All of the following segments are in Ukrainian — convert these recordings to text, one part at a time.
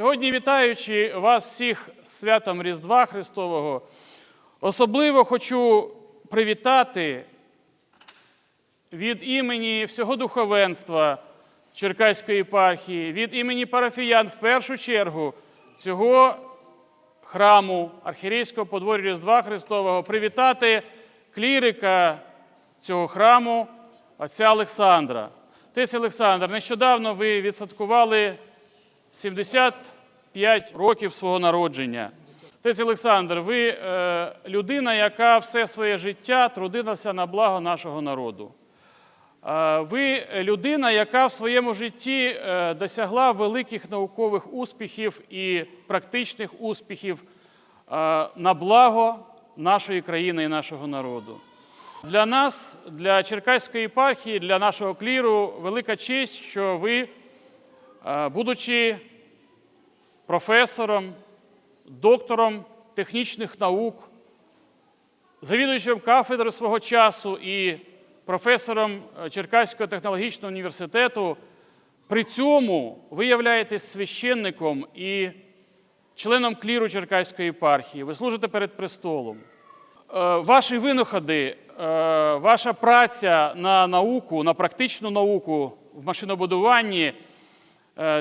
Сьогодні, вітаючи вас всіх з святом Різдва Христового, особливо хочу привітати від імені всього духовенства Черкаської єпархії, від імені парафіян в першу чергу цього храму архірейського подвор'я Різдва Христового привітати клірика цього храму, отця Олександра. Отець Олександр, нещодавно ви відсвяткували 75 років свого народження. Отець Олександр, ви е, людина, яка все своє життя трудилася на благо нашого народу. Е, Ви людина, яка в своєму житті е, досягла великих наукових успіхів і практичних успіхів е, на благо нашої країни і нашого народу. Для нас, для Черкаської єпархії, для нашого кліру велика честь, що ви, будучи професором, доктором технічних наук, завідуючим кафедри свого часу і професором е, Черкаського технологічного університету, при цьому ви являєтесь священником і членом кліру Черкаської єпархії. Ви служите перед престолом. Е, Ваші винаходи, е, ваша праця на науку, на практичну науку в машинобудуванні, е,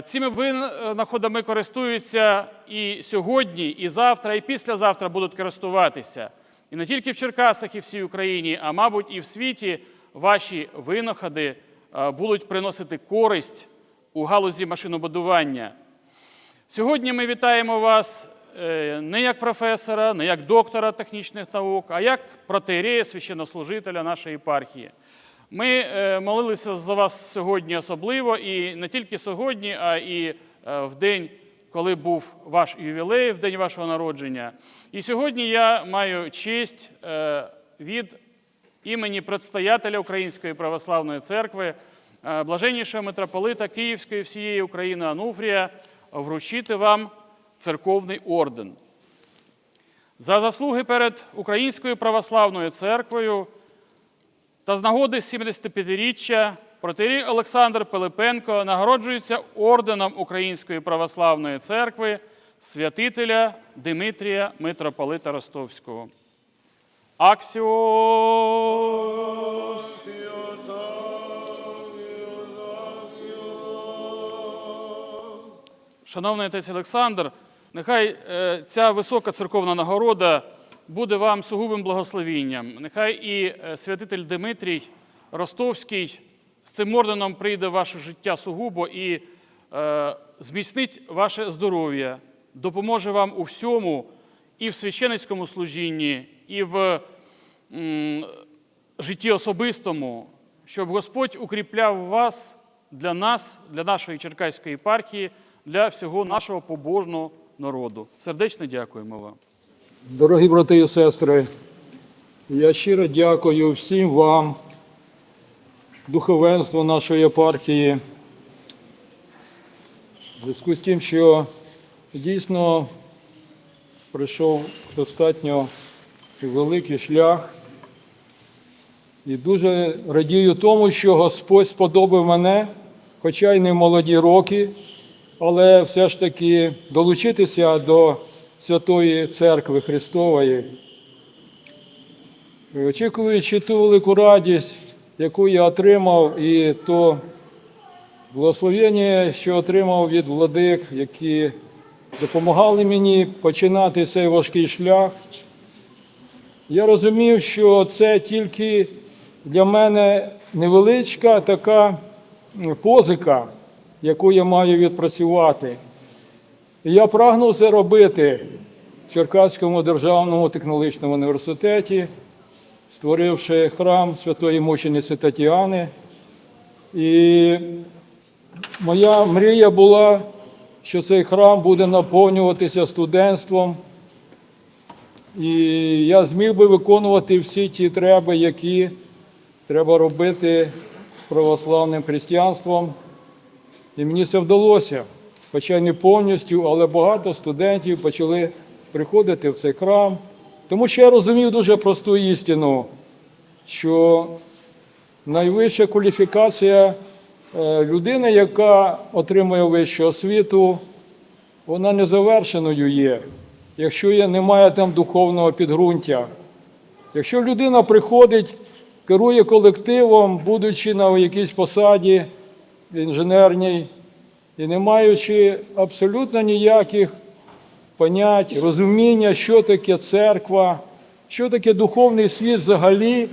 цими винаходами користуються і сьогодні, і завтра, і післязавтра будуть користуватися. І не тільки в Черкасах і всій Україні, а мабуть, і в світі ваші винаходи е, будуть приносити користь у галузі машинобудування. Сьогодні ми вітаємо вас е, не як професора, не як доктора технічних наук, а як протеєрея, священнослужителя нашої єпархії. Ми е, молилися за вас сьогодні особливо, і не тільки сьогодні, а і е, в день, коли був ваш ювілей, в день вашого народження. І сьогодні я маю честь е, від імені предстоятеля Української православної церкви, блаженнішого митрополита Київської всієї України Ануфрія, вручити вам церковний орден. За заслуги перед Українською православною церквою та з нагоди 75-річчя протирій Олександр Пилипенко нагороджується орденом Української православної церкви святителя Димитрія митрополита Ростовського. Аксіос! Шановний отець Олександр, нехай е, ця висока церковна нагорода буде вам сугубим благословінням. Нехай і е, святитель Димитрій Ростовський з цим орденом прийде в ваше життя сугубо і е, зміцнить ваше здоров'я, допоможе вам у всьому, і в священицькому служінні, і в м, житті особистому, щоб Господь укріпляв вас для нас, для нашої Черкаської єпархії, для всього нашого побожного народу. Сердечно дякуємо вам. Дорогі брати і сестри, я щиро дякую всім вам, духовенству нашої єпархії, в зв'язку з тим, що дійсно пройшов достатньо великий шлях. І дуже радію тому, що Господь сподобав мене, хоча й не в молоді роки, але все ж таки долучитися до Святої Церкви Христової, очікуючи ту велику радість, яку я отримав, і то благословення, що отримав від владик, які допомагали мені починати цей важкий шлях. Я розумів, що це тільки для мене невеличка така позика, яку я маю відпрацювати. І я прагнув це робити в Черкаському державному технологічному університеті, створивши храм святої мучениці Тетяни. І моя мрія була, що цей храм буде наповнюватися студентством. І я зміг би виконувати всі ті треба, які треба робити православним християнством. І мені це вдалося. Хоча не повністю, але багато студентів почали приходити в цей храм. Тому що я розумів дуже просту істину, що найвища кваліфікація е, людини, яка отримує вищу освіту, вона незавершеною є, якщо немає там духовного підґрунтя. Якщо людина приходить, керує колективом, будучи на якійсь посаді інженерній, і не маючи абсолютно ніяких понять, розуміння, що таке церква, що таке духовний світ взагалі,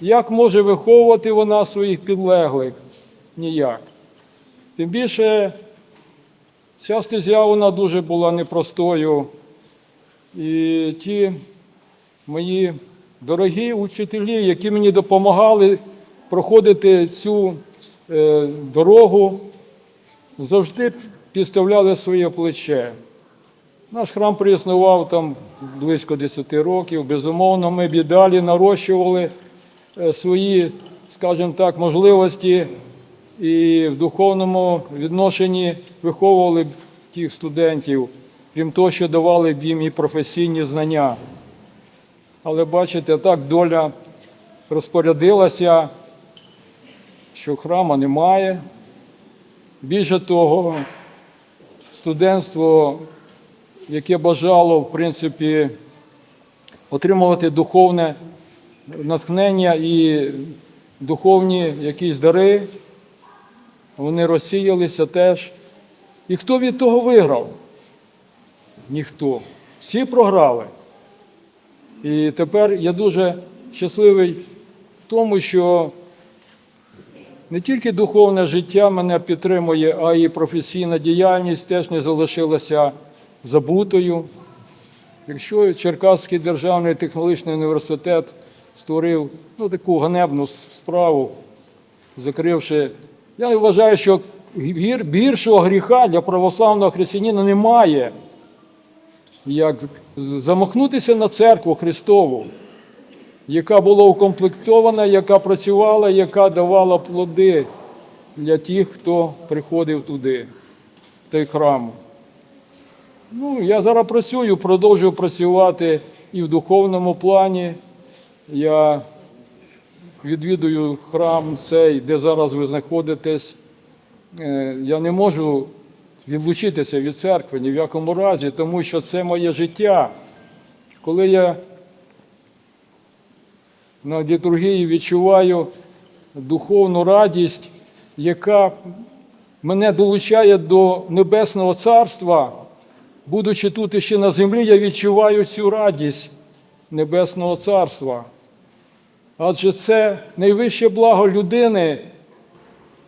як може виховувати вона своїх підлеглих? Ніяк. Тим більше ця стезя вона дуже була непростою. І ті мої дорогі учителі, які мені допомагали проходити цю е, дорогу, завжди підставляли своє плече. Наш храм проіснував там близько 10 років. Безумовно, ми б і далі нарощували е, свої, скажімо так, можливості і в духовному відношенні виховували тих студентів, крім того, що давали б їм і професійні знання. Але бачите, так доля розпорядилася, що храма немає. Більше того, студентство, яке бажало, в принципі, отримувати духовне натхнення і духовні якісь дари, вони розсіялися теж. І хто від того виграв? Ніхто. Всі програли. І тепер я дуже щасливий в тому, що не тільки духовне життя мене підтримує, а й професійна діяльність теж не залишилася забутою. Якщо Черкаський державний технологічний університет створив ну, таку ганебну справу, закривши, я вважаю, що більшого гріха для православного християнина немає, як замахнутися на церкву Христову, яка була укомплектована, яка працювала, яка давала плоди для тих, хто приходив туди, в той храм. Ну, я зараз працюю, продовжую працювати і в духовному плані. Я відвідую храм цей, де зараз ви знаходитесь. Е, Я не можу відлучитися від церкви ні в якому разі, тому що це моє життя. Коли я на літургії відчуваю духовну радість, яка мене долучає до Небесного Царства, будучи тут іще на землі, я відчуваю цю радість Небесного Царства. Адже це найвище благо людини,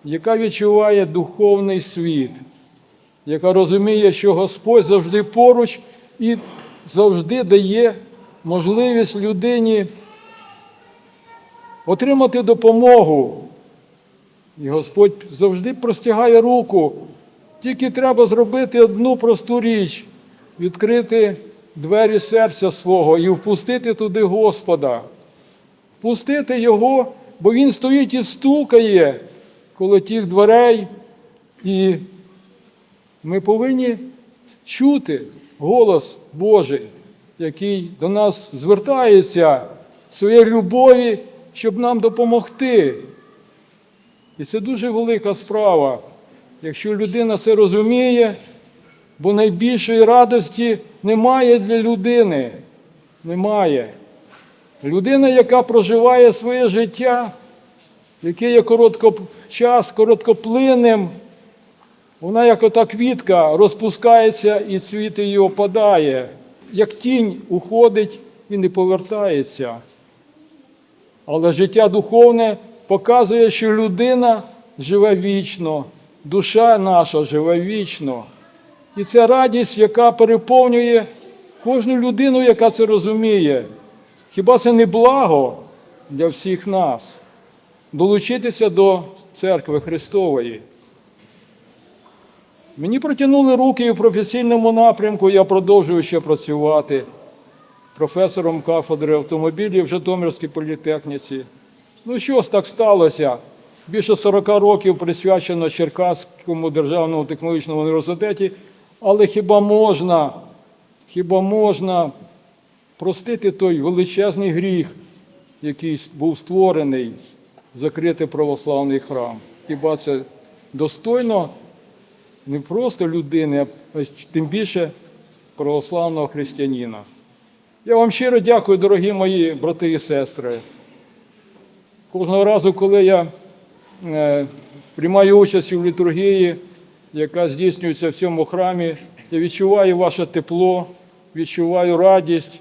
яка відчуває духовний світ, яка розуміє, що Господь завжди поруч і завжди дає можливість людині отримати допомогу. І Господь завжди простягає руку. Тільки треба зробити одну просту річ відкрити двері серця свого і впустити туди Господа. Впустити Його, бо Він стоїть і стукає коло тих дверей. І ми повинні чути голос Божий, який до нас звертається своєю любові, щоб нам допомогти. І це дуже велика справа, якщо людина це розуміє, бо найбільшої радості немає для людини. Немає. Людина, яка проживає своє життя, яке є коротко, час короткоплинним, вона як ота квітка розпускається і цвіт її опадає, як тінь уходить і не повертається. Але життя духовне показує, що людина живе вічно, душа наша живе вічно. І це радість, яка переповнює кожну людину, яка це розуміє. Хіба це не благо для всіх нас долучитися до церкви Христової? Мені протягнули руки і в професійному напрямку, я продовжую ще працювати професором кафедри автомобілів в Житомирській політехніці. Ну що ж так сталося? Більше 40 років присвячено Черкаському державному технологічному університеті, але хіба можна, хіба можна простити той величезний гріх, який був створений, закрити православний храм? Хіба це достойно не просто людини, а тим більше православного християнина. Я вам щиро дякую, дорогі мої брати і сестри. Кожного разу, коли я е, приймаю участь у літургії, яка здійснюється в цьому храмі, я відчуваю ваше тепло, відчуваю радість,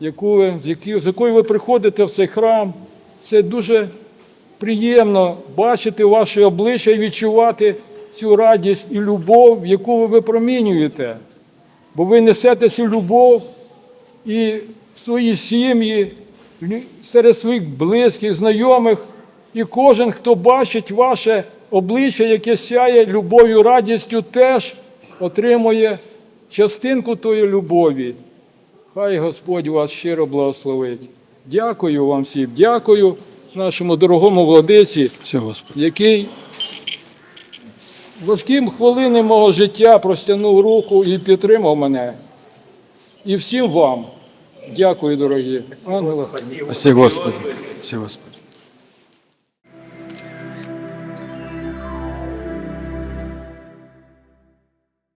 яку ви, з, якою ви приходите в цей храм. Це дуже приємно бачити ваші обличчя і відчувати цю радість і любов, яку ви випромінюєте. Бо ви несете цю любов і в свої сім'ї, серед своїх близьких, знайомих, і кожен, хто бачить ваше обличчя, яке сяє любов'ю, радістю, теж отримує частинку тої любові. Хай Господь вас щиро благословить. Дякую вам всім, дякую нашому дорогому владиці, який важким хвилини мого життя простягнув руку і підтримав мене. І всім вам. Дякую, дорогі. Ангела. Всі Господи. Всі Господи.